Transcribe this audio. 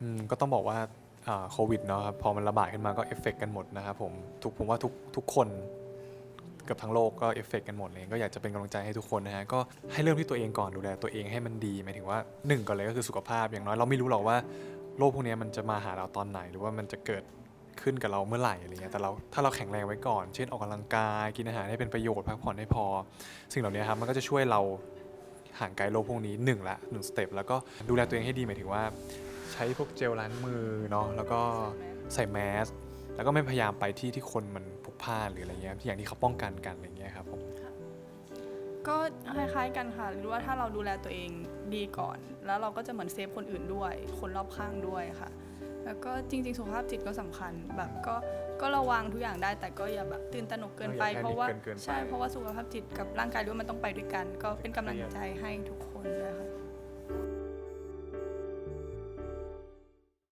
อืม ก็ต้องบอกว่าอ่าโควิดเนาะครับพอมันระบาดขึ้นมาก็เอฟเฟกต์กันหมดนะครับผมทุกผมว่าทุกทุกคนเกับทั้งโลกก็เอฟเฟกต์กันหมดเลยก็อยากจะเป็นกำลังใจให้ทุกคนนะฮะก็ให้เริ่มที่ตัวเองก่อนดูแลตัวเองให้มันดีหมายถึงว่าหนึ่งก่อนเลยก็คือสุขภาพอย่างน้อยเราไม่รู้หรอกว่าโรคพวกนี้มันจะมาหาเราตอนไหน หรือว่ามันจะเกิดขึ้นกับเราเมื่อไหร่อะไรเงี้ยแต่เราถ้าเราแข็งแรงไว้ก่อน เช่นออกกำลังกายกินอาหารให้เป็นประโยชน์พักผ่อนให้พอ สิ่งเหล่านี้ครับมันก็จะช่วยเราห่างไกลโรคพวกนี้หนึ่งละหนึ่งสเต็ปแล้วก็ดูแลตัวเองให้ดีหมายถึงว่า ใช้พวกเจลล้างมือเนาะแล้วก็ใส่แมสแล้วก็ไม่พยายามไปที่ที่คนมันพลุกพล่านหรืออะไรเงี้ยที่อย่างที่เขาป้องกันกันอะไรเงี้ยครับผมก็คล้ายๆกันค่ะหรือว่าถ้าเราดูแลตัวเองดีก่อน แล้วเราก็จะเหมือนเซฟคนอื่นด้วย คนรอบข้างด้วยค่ะ แล้วก็จริง ๆ สุขภาพจิตก็สำคัญแบบก็ก็ระวังทุกอย่างได้แต่ก็อย่าแบบตื่นตระหนกเกินไปอย่าเพราะว่าแพนิคเกินๆไปใช่เพราะว่าสุขภาพจิตกับร่างกายด้วยมันต้องไปด้วยกัน ก็เป็นกำลังใจให้ทุกคนเลยค่ะ